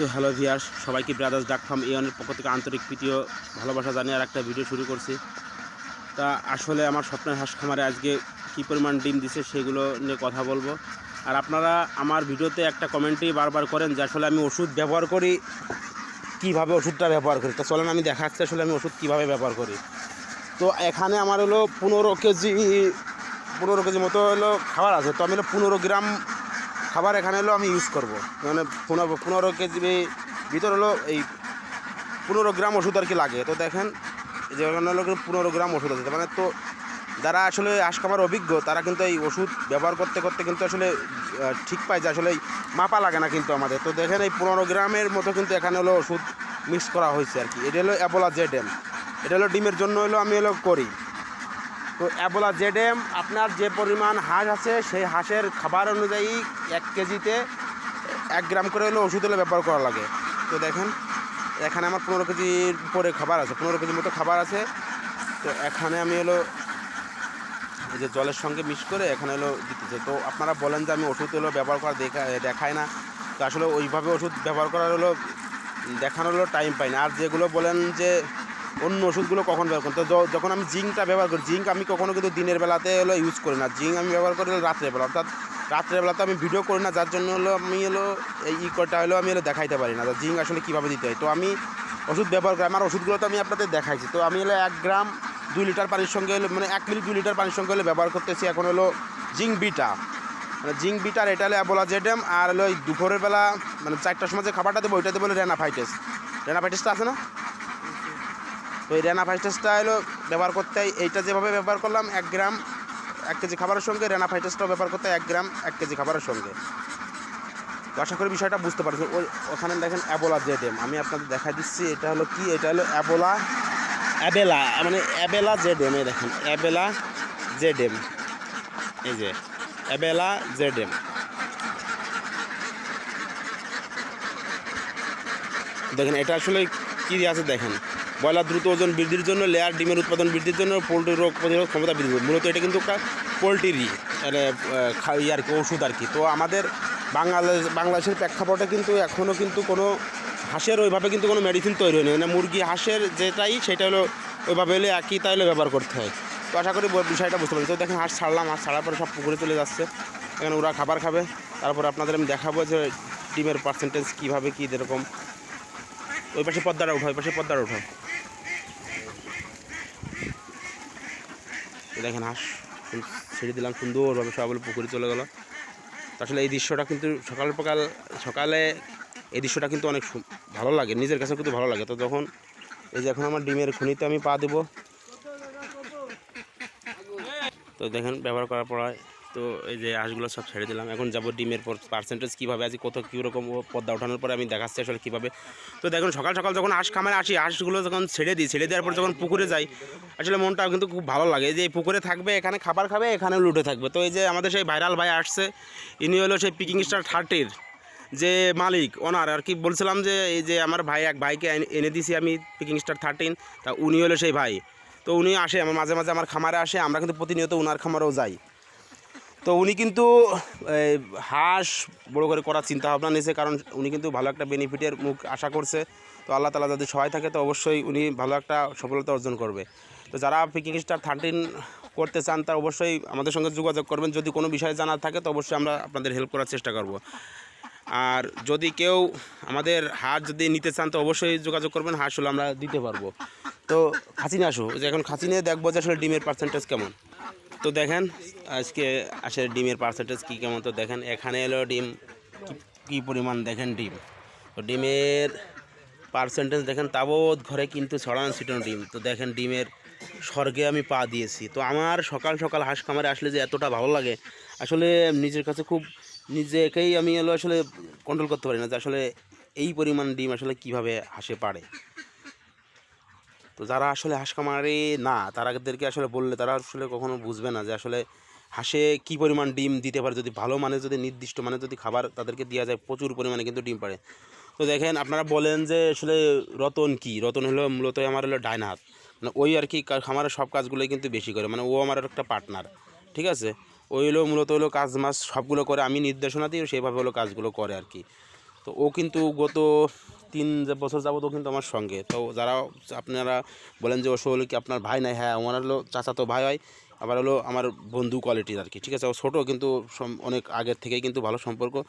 তো hello viewers সবাইকে brothers duck farm এওয়ানের পক্ষ থেকে আন্তরিক প্রীতীয় ভালোবাসা জানিয়ে আর একটা ভিডিও শুরু করছি। তা আসলে আমার স্বপ্নের হাঁস খামারে আজকে কী পরিমাণ ডিম দিছে সেগুলো নিয়ে কথা বলব। আর আপনারা আমার ভিডিওতে একটা কমেন্টেই বারবার করেন যে আসলে আমি ওষুধ ব্যবহার করি, কীভাবে ওষুধটা ব্যবহার করি? তা চলেন, আমি দেখাচ্ছি আসলে আমি ওষুধ কীভাবে ব্যবহার করি। তো এখানে আমার হলো পনেরো কেজি পনেরো কেজি মতো হলো খাবার আছে। তো আমি হলো পনেরো গ্রাম খাবার এখানে হলো আমি ইউজ করব। মানে পনেরো পনেরো কেজি ভিতর হলো এই পনেরো গ্রাম ওষুধ আর কি লাগে। তো দেখেন যে এখানে হলো পনেরো গ্রাম ওষুধ আছে। মানে তো যারা আসলে আশকামার অভিজ্ঞ, তারা কিন্তু এই ওষুধ ব্যবহার করতে করতে কিন্তু আসলে ঠিক পায় যে আসলে মাপা লাগে না কিন্তু আমাদের। তো দেখেন এই পনেরো গ্রামের মতো কিন্তু এখানে হলো ওষুধ মিক্স করা হয়েছে আর কি। এটা হলো অ্যাপোলা জেড এটা হলো ডিমের জন্য হলো আমি হলো করি। তো অ্যাবোলা জেড এম আপনার যে পরিমাণ হাঁস আছে, সেই হাঁসের খাবার অনুযায়ী এক কেজিতে এক গ্রাম করে হলো ওষুধ হলে ব্যবহার করা লাগে। তো দেখেন, এখানে আমার পনেরো কেজির উপরে খাবার আছে, পনেরো কেজির মতো খাবার আছে। তো এখানে আমি হলো এই যে জলের সঙ্গে মিক্স করে এখানে হলো দিতেছে। তো আপনারা বলেন যে আমি ওষুধ হলো ব্যবহার করা দেখা দেখায় না। তো আসলে ওইভাবে ওষুধ ব্যবহার করার হলো, দেখানোর হলো টাইম পাই না। আর যেগুলো বলেন যে অন্য ওষুধগুলো কখন ব্যবহার করেন? তো যখন আমি জিঙ্কটা ব্যবহার করি জিঙ্ক আমি কখনো কিন্তু দিনের বেলাতে হলো ইউজ করি না। জিঙ্ক আমি ব্যবহার করি হলো রাত্রের বেলা। অর্থাৎ রাত্রের বেলাতে আমি ভিডিও করি না, যার জন্য হলো আমি হলো এই ই কটা হলো আমি হলো দেখাইতে পারি না। জিঙ্ক আসলে কীভাবে দিতে হয়? তো আমি ওষুধ ব্যবহার করি, আমার ওষুধগুলো তো আমি আপনাদের দেখাইছি। তো আমি হলো এক গ্রাম দুই লিটার পানির সঙ্গে হলো মানে এক মিনিট দুই লিটার পানির সঙ্গে হলো ব্যবহার করতেছি এখন হলো জিঙ্ক বিটা। মানে জিঙ্ক বিটার এটা হলো অ্যাবোলা জেডেম আর হলো ওই দুপুরের বেলা মানে চারটার সময় যে খাবারটা দেবো, ওইটা দেবো রেনাফাইটিস। রেনাফাইটিসটা আছে না? তো এই রেনাফাইটিসটা হলো ব্যবহার করতে এইটা যেভাবে ব্যবহার করলাম, এক গ্রাম, এক কেজি খাবারের সঙ্গে রেনাফাইটিসটাও ব্যবহার করতে এক গ্রাম, এক কেজি খাবারের সঙ্গে। তো আশা করি বিষয়টা বুঝতে পারছি ওই ওখানে দেখেন অ্যাবোলা জেডেম আমি আপনাদের দেখা দিচ্ছি, এটা হলো কি? এটা হলো অ্যাবোলা অ্যাবেলা মানে অ্যাবেলা জেডেম এই দেখেন অ্যাবেলা জেডেম এই যে অ্যাবেলা জেডেম দেখেন, এটা আসলে কী আছে দেখেন? ব্রয়লার দ্রুত ওজন বৃদ্ধির জন্য লেয়ার ডিমের উৎপাদন বৃদ্ধির জন্য পোলট্রি রোগ প্রতিরোধ ক্ষমতা বৃদ্ধি মূলত এটা কিন্তু একটা পোলট্রিরই মানে আহ, খা- ইয়ে আর কি ওষুধ আর কি। তো আমাদের বাংলাদেশ বাংলাদেশের প্রেক্ষাপটে কিন্তু এখনও কিন্তু কোনো হাঁসের ওইভাবে কিন্তু কোনো মেডিসিন তৈরি হয়নি। মানে মুরগি হাঁসের যেটাই সেটা হলো ওইভাবে হলে একই তাইলে ব্যবহার করতে হয়। তো আশা করি বিষয়টা বুঝতে পারি তো দেখেন হাঁস ছাড়লাম হাঁস ছাড়ার পরে সব পুকুরে চলে যাচ্ছে। এখানে ওরা খাবার খাবে। তারপরে আপনাদের আমি দেখাবো যে ডিমের পার্সেন্টেজ কীভাবে কী যেরকম। ওই পাশে পদ্মাটা উঠাও ওই পাশে পদ্মাটা উঠাও দেখেন হাঁস ছেড়ে দিলাম সুন্দরভাবে সবাই পুকুরে চলে গেল। আসলে এই দৃশ্যটা কিন্তু সকাল সকাল, সকালে এই দৃশ্যটা কিন্তু অনেক ভালো লাগে, নিজের কাছে কিন্তু ভালো লাগে। তো যখন এই যে এখন আমার ডিমের খুনিতে আমি পা দেবো। তো দেখেন ব্যবহার করার পর তো এই যে হাঁসগুলো সব ছেড়ে দিলাম। এখন যাব ডিমের পার্সেন্টেজ কীভাবে আছে, কত কীরকম পদ্মা ওঠানোর পরে আমি দেখাচ্ছি আসলে কীভাবে। তো দেখুন, সকাল সকাল যখন হাঁস খামারে আসি হাঁসগুলো যখন ছেড়ে দিই, ছেড়ে দেওয়ার পর যখন পুকুরে যাই, আসলে মনটা কিন্তু খুব ভালো লাগে। যে পুকুরে থাকবে, এখানে খাবার খাবে, এখানে লুটে থাকবে। তো এই যে আমাদের সেই ভাইরাল ভাই আসছে, ইনি হলো সেই পিকিং স্টার থার্টির যে মালিক ওনার আর কি বলছিলাম যে, এই যে আমার ভাই, এক ভাইকে এনে দিছি আমি পিকিং স্টার থার্টিন তা উনি হলো সেই ভাই। তো উনি আসে, আমার মাঝে মাঝে আমার খামারে আসে, আমরা কিন্তু প্রতিনিয়ত ওনার খামারেও যাই। তো উনি কিন্তু হাঁস বড় করে করার চিন্তা ভাবনা নিয়েছে, কারণ উনি কিন্তু ভালো একটা বেনিফিটের মুখ আশা করছে। তো আল্লাহ তালা যদি সহায় থাকে, তো অবশ্যই উনি ভালো একটা সফলতা অর্জন করবে। তো যারা পিকিং স্টার থার্টিন করতে চান, তারা অবশ্যই আমাদের সঙ্গে যোগাযোগ করবেন। যদি কোনো বিষয়ে জানার থাকে, তো অবশ্যই আমরা আপনাদের হেল্প করার চেষ্টা করব। আর যদি কেউ আমাদের হাঁস যদি নিতে চান, তো অবশ্যই যোগাযোগ করবেন। হাঁস হলে আমরা দিতে পারব। তো খাঁচি আসো যে এখন খাঁচি নিয়ে দেখব যে আসলে ডিমের পার্সেন্টেজ কেমন। তো দেখেন, আজকে আসলে ডিমের পার্সেন্টেজ কী কেমন? তো দেখেন, এখানে এলো ডিম, কি- পরিমাণ দেখেন ডিম? তো ডিমের পার্সেন্টেজ দেখেন, তাবৎ ঘরে কিন্তু ছড়ানো ছিটানো ডিম। তো দেখেন, ডিমের স্বর্গে আমি পা দিয়েছি। তো আমার সকাল সকাল হাঁস খামারে আসলে যে এতটা ভালো লাগে, আসলে নিজের কাছে খুব, নিজেকেই আমি হলো আসলে কন্ট্রোল করতে পারি না যে আসলে এই পরিমাণ ডিম আসলে কীভাবে হাসে পারে তো যারা আসলে হাঁস খামারে না তারাদেরকে আসলে বললে তারা আসলে কখনো বুঝবে না যে আসলে হাঁসে কী পরিমাণ ডিম দিতে পারে, যদি ভালো মানে যদি নির্দিষ্ট মানে যদি খাবার তাদেরকে দেওয়া যায়, প্রচুর পরিমাণে কিন্তু ডিম পারে। তো দেখেন আপনারা বলেন যে আসলে রতন কি? রতন হলো মূলত আমার হলো ডাইন হাত। মানে ওই আর কি খামারের সব কাজগুলোই কিন্তু বেশি করে। মানে ও আমার একটা পার্টনার ঠিক আছে? ওই হলো মূলত হলো কাজ মাস সবগুলো করে, আমি নির্দেশনা দিই ও সেইভাবে হলো কাজগুলো করে আর কি। তো ও কিন্তু গত তিন বছর যাবত ও কিন্তু আমার সঙ্গে। তো যারা আপনারা বলেন যে, ও হলো কি আপনার ভাই? নাই হ্যাঁ আমার হলো চাচাতো ভাই হয়, আবার হলো আমার বন্ধু কোয়ালিটির আর কি, ঠিক আছে? ও ছোটো কিন্তু অনেক আগের থেকেই কিন্তু ভালো সম্পর্ক,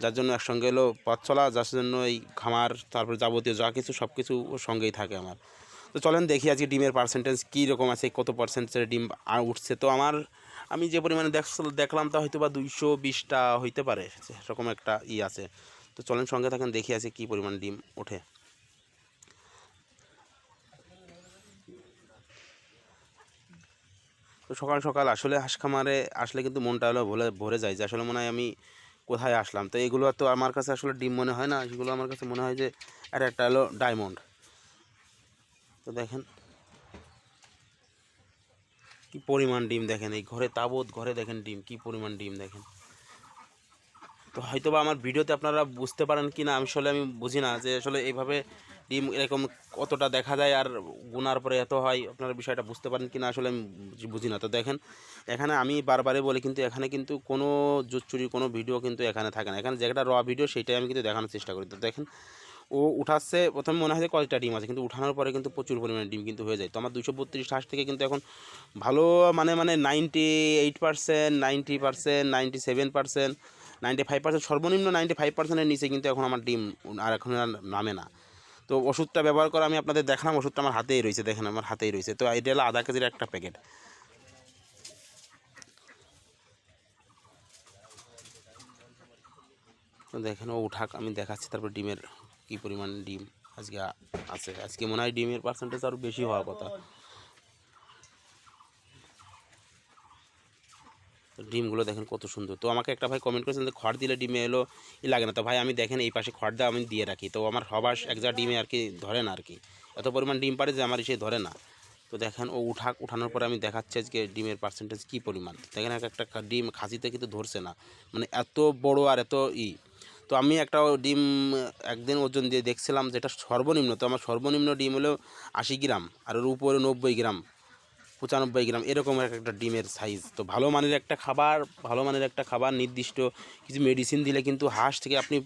যার জন্য একসঙ্গে হলো পথ চলা, যার জন্য এই খামার, তারপর যাবতীয় যা কিছু, সব কিছু ওর সঙ্গেই থাকে আমার। তো চলেন দেখি আজকে ডিমের পার্সেন্টেজ কী রকম আছে, কত পার্সেন্টের ডিম আ- উঠছে? তো আমার, আমি যে পরিমাণে দেখ দেখলাম তা হয়তো বা দুইশো বিশটা হইতে পারে সেরকম একটা ই আছে। তো চলেন সঙ্গে থাকেন, দেখি আছে কী পরিমাণ ডিম ওঠে। তো সকাল সকাল আসলে হাঁস খামারে আসলে কিন্তু মনটা হলো ভরে ভরে যায় যে আসলে মনে হয় আমি কোথায় আসলাম। তো এগুলো তো আমার কাছে আসলে ডিম মনে হয় না, এগুলো আমার কাছে মনে হয় যে আর একটা হলো ডায়মন্ড। তো দেখেন কি পরিমাণ ডিম দেখেন, এই ঘরে তাবৎ ঘরে দেখেন ডিম, কি পরিমাণ ডিম দেখেন। তো হয়তো বা আমার ভিডিওতে আপনারা বুঝতে পারেন কি না আমি আসলে আমি বুঝি না যে আসলে এইভাবে ডিম এরকম কতটা দেখা যায় আর গুনার পরে এত হয়, আপনারা বিষয়টা বুঝতে পারেন কি না আসলে আমি বুঝি- না। তো দেখেন, এখানে আমি বারবারে বলি কিন্তু এখানে কিন্তু কোনো জুচ্চুরি কোনো ভিডিও কিন্তু এখানে থাকে না। এখানে যেটা র ভিডিও সেটাই আমি কিন্তু দেখানোর চেষ্টা করি। তো দেখেন, ও উঠাচ্ছে, প্রথমে মনে হয় যে কয়েকটা ডিম আছে, কিন্তু উঠানোর পরে কিন্তু প্রচুর পরিমাণে ডিম কিন্তু হয়ে যায়। তো আমার দুশো বত্রিশ হাঁস থেকে কিন্তু এখন ভালো মানে মানে ninety eight percent ninety percent ninety seven percent ninety five percent, সর্বনিম্ন নাইনটি ফাইভ পার্সেন্টের নিচে কিন্তু এখন আমার ডিম আর এখন নামে না। তো ওষুধটা ব্যবহার করে আমি আপনাদের দেখালাম, ওষুধটা আমার হাতেই রয়েছে, দেখেন আমার হাতেই রয়েছে। তো এটা হলো আধা কেজির একটা প্যাকেট। দেখেন, ও উঠাক, আমি দেখাচ্ছি তারপর ডিমের কী পরিমাণ ডিম আজকে আছে। আজকে মনে হয় ডিমের পার্সেন্টেজ আরও বেশি হওয়ার কথা। ডিমগুলো দেখেন কত সুন্দর। তো আমাকে একটা ভাই কমেন্ট করেছেন যে, খড় দিলে ডিমে এলো ই লাগে না। তো ভাই আমি দেখেন এই পাশে খড় দেওয়া আমি দিয়ে রাখি। তো আমার হবাস এক যা ডিমে আর কি ধরে না আর কি। এত পরিমাণ ডিম পারে যে আমার সে ধরে না। তো দেখেন ও উঠাক উঠানোর পরে আমি দেখাচ্ছি আজকে ডিমের পার্সেন্টেজ কী পরিমাণ। দেখেন এক একটা ডিম খাসিতে কিন্তু ধরছে না। মানে এত বড় আর এত ই। তো আমি একটা ডিম একদিন ওজন দিয়ে দেখছিলাম যেটা সর্বনিম্ন। তো আমার সর্বনিম্ন ডিম হলো আশি গ্রাম আর ওর উপরে নব্বই গ্রাম। পঁচানব্বই গ্রাম এরকম এক একটা ডিমের সাইজ তো ভালো মানের একটা খাবার ভালো মানের একটা খাবার নির্দিষ্ট কিছু মেডিসিন দিলে কিন্তু হাঁস থেকে আপনি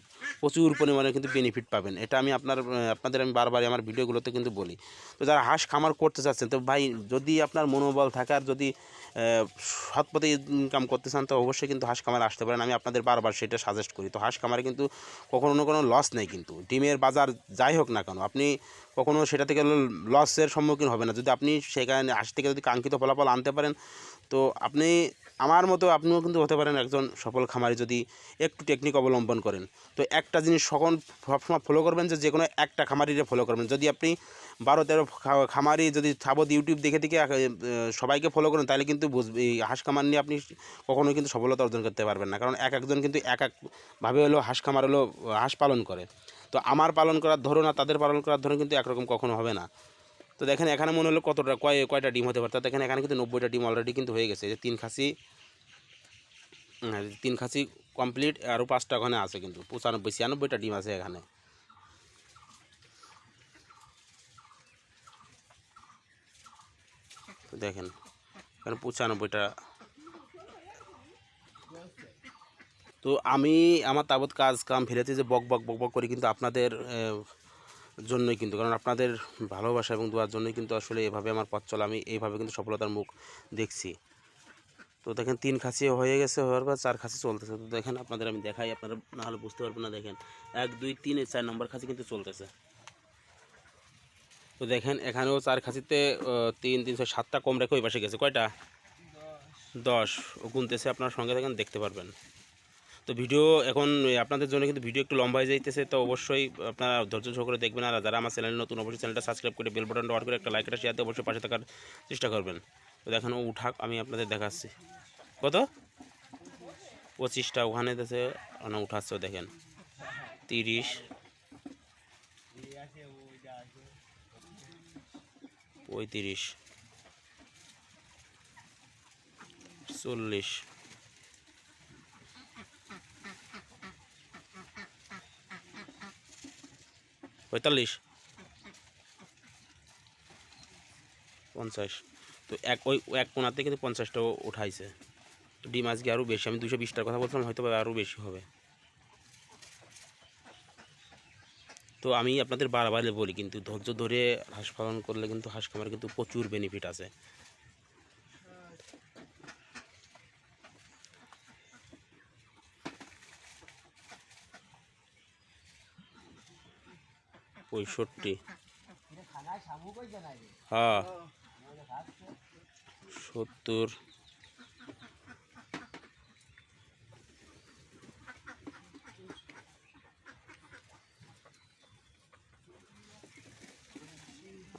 প্রচুর পরিমাণে কিন্তু বেনিফিট পাবেন। এটা আমি আপনার আপনাদের আমি বারবার আমার ভিডিওগুলোতে কিন্তু বলি। তো যারা হাঁস খামার করতে চাচ্ছেন তো ভাই যদি আপনার মনোবল থাকে আর যদি আহ, সৎ পথে ইনকাম করতে চান তো অবশ্যই কিন্তু হাঁস খামারে আসতে পারেন। আমি আপনাদের বারবার সেটা সাজেস্ট করি। তো হাঁস খামারে কিন্তু কখনো কোনো লস নেই কিন্তু। ডিমের বাজার যাই হোক না কেন আপনি কখনো সেটা থেকে লসের সম্মুখীন হবে না। যদি আপনি সেখানে হাঁস থেকে যদি কাঙ্ক্ষিত ফলাফল আনতে পারেন, তো আপনি, আমার মতো আপনিও কিন্তু হতে পারেন একজন সফল খামারি যদি একটু টেকনিক অবলম্বন করেন। তো একটা জিনিস সকল সবসময় ফলো করবেন যে যে কোনো একটা খামারিরে ফলো করবেন। যদি আপনি বারো তেরো খামারি যদি সাবত ইউটিউব দেখে দেখে সবাইকে ফলো করেন, তাহলে কিন্তু বুঝবে হাঁস খামার নিয়ে আপনি কখনোই কিন্তু সফলতা অর্জন করতে পারবেন না। কারণ এক একজন কিন্তু এক একভাবে হলো হাঁস খামার হলো, হাঁস পালন করে। তো আমার পালন করার ধরন আর তাদের পালন করার ধরন কিন্তু একরকম কখনো হবে না। তো দেখেন এখানে মনে হলো কতটা, কয়, কয়টা ডিম হতে পারে? তা দেখেন এখানে কিন্তু নব্বইটা ডিম অলরেডি কিন্তু হয়ে গেছে। যে তিন খাসি তিন খাসি কমপ্লিট আরও পাঁচটা ওখানে আছে কিন্তু। পঁচানব্বই, ছিয়ানব্বইটা ডিম আছে এখানে। দেখেন, এখানে পঁচানব্বইটা তো আমি আমার তাবৎ কাজ কাম ফেলেছি যে বক বক বক বক করি কিন্তু আপনাদের জন্যই কিন্তু। কারণ আপনাদের ভালোবাসা এবং দোয়ার জন্যই কিন্তু আসলে এভাবে আমার পথ চলা, আমি এইভাবে কিন্তু সফলতার মুখ দেখছি। তো দেখেন, তিন খাসি হয়ে গেছে, হওয়ার পর চার খাসি চলতেছে। তো দেখেন, আপনাদের আমি দেখাই, আপনারা না হলে বুঝতে পারবেন না, দেখেন। এক, দুই, তিন চার নম্বর খাসি কিন্তু চলতেছে। তো দেখেন, এখানেও চার খাসিতে তিন তিনশো সাতটা কম রেখে ওই পাশে গেছে। কয়টা? দশ। ও গুনতেছে, আপনার সঙ্গে দেখেন, দেখতে পারবেন। তো ভিডিও এখন আপনাদের জন্য কিন্তু ভিডিও একটু লম্বা হয়ে যাইতেছে, তো অবশ্যই আপনারা ধৈর্য সহকারে দেখবেন, আর যারা আমার চ্যানেল নতুন, অবশ্যই চ্যানেলটা সাবস্ক্রাইব করে বেল বাটনটা অন করে একটা লাইক একটা শেয়ার দিয়ে অবশ্যই পাশে থাকার চেষ্টা করবেন। তো দেখেন, ও উঠাক, আমি আপনাদের দেখাচ্ছি। কত? পঁচিশটা ওখানে দেশে না উঠাচ্ছে, দেখেন। তিরিশ। পঁয়ত্রিশ। চল্লিশ। পঁয়তাল্লিশ। পঞ্চাশ। তো এক ওই এক কোনাতে কিন্তু পঞ্চাশটা উঠাইছে। তো ডিম আজকে আরও বেশি, আমি দুশো বিশটার কথা বলছিলাম, হয়তো আরও বেশি হবে। তো আমি আপনাদের বারবার বলি, কিন্তু ধৈর্য ধরে হাঁস পালন করলে কিন্তু হাঁস খামার কিন্তু প্রচুর বেনিফিট আছে। পঁয়ষট্টি। হ্যাঁ। সত্তর।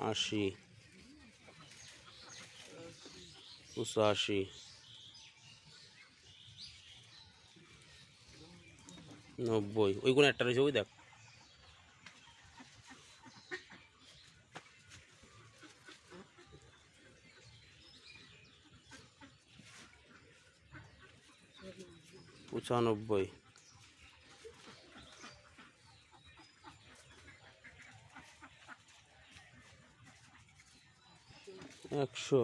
আশি। পঁচাশি। নব্বই। ওইগুলো একটা রয়েছে ওই দেখ। পঁচানব্বই। একশো।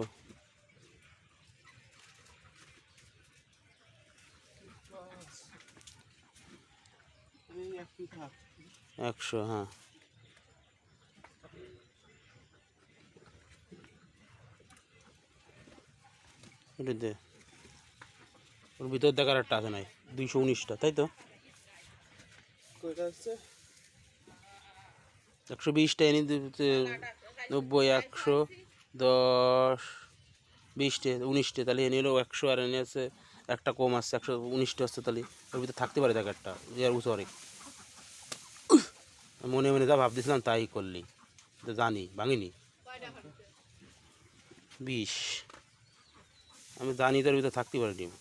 একশো হ্যাঁ। ওর ভিতর দেখার একটা আছে নাই। দুইশো উনিশটা তাই তো? একশো বিশটা এনে দিতে নব্বই একশো দশ বিশটে উনিশটে তাহলে এনে হলো একশো আর এনে আছে একটা কম আসছে একশো উনিশটা আসছে তাহলে ওর ভিতরে থাকতে পারে দেখ একটা ইয়ার উঁচু অনেক মনে মনে যা ভাবতেছিলাম তাই করলি তো জানি ভাঙিনি। বিশ। আমি জানি তোর ভিতরে থাকতে পারি ডিম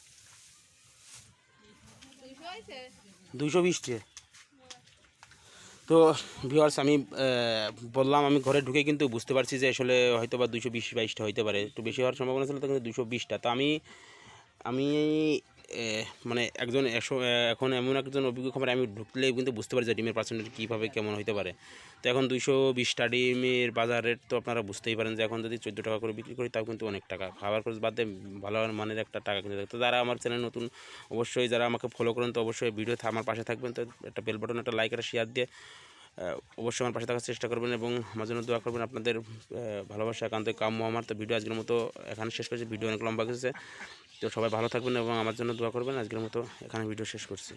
দুইশো বিশটি। তো ভিওয়ার্স আমি বললাম, আমি ঘরে ঢুকে কিন্তু বুঝতে পারছি যে আসলে হয়তো বা দুশো বিশ বাইশটা হইতে পারে। একটু বেশি হওয়ার সম্ভাবনা ছিল, তো কিন্তু দুশো বিশটা। তো আমি আমি মানে একজন এসো- এখন এমন একজন অভিজ্ঞ খামারে আমি ঢুকলেই কিন্তু বুঝতে পারি যে ডিমের পার্সেন্টেজ কীভাবে কেমন হতে পারে। তো এখন দুইশো বিশটা ডিমের বাজার রেট তো আপনারা বুঝতেই পারেন যে এখন যদি চোদ্দ টাকা করে বিক্রি করি তাও কিন্তু অনেক টাকা। খাবার খরচ বাদ ভালো মানের একটা টাকা কিন্তু তো যারা আমার চ্যানেল নতুন, অবশ্যই যারা আমাকে ফলো করেন তো অবশ্যই ভিডিও আমার পাশে থাকবেন। তো একটা বেল বাটন একটা লাইক একটা শেয়ার দিয়ে অবশ্যই আমার পাশে থাকার চেষ্টা করবেন এবং আমার জন্য দোয়া করবেন আপনাদের ভালোবাসা, একান্ত কাম্য আমার। তো ভিডিও আজকের মতো এখানে শেষ করেছে। ভিডিও অনেক লম্বা গেছে তো সবাই ভালো থাকবেন এবং আমার জন্য দোয়া করবেন। আজকের মতো এখানে ভিডিও শেষ করছি।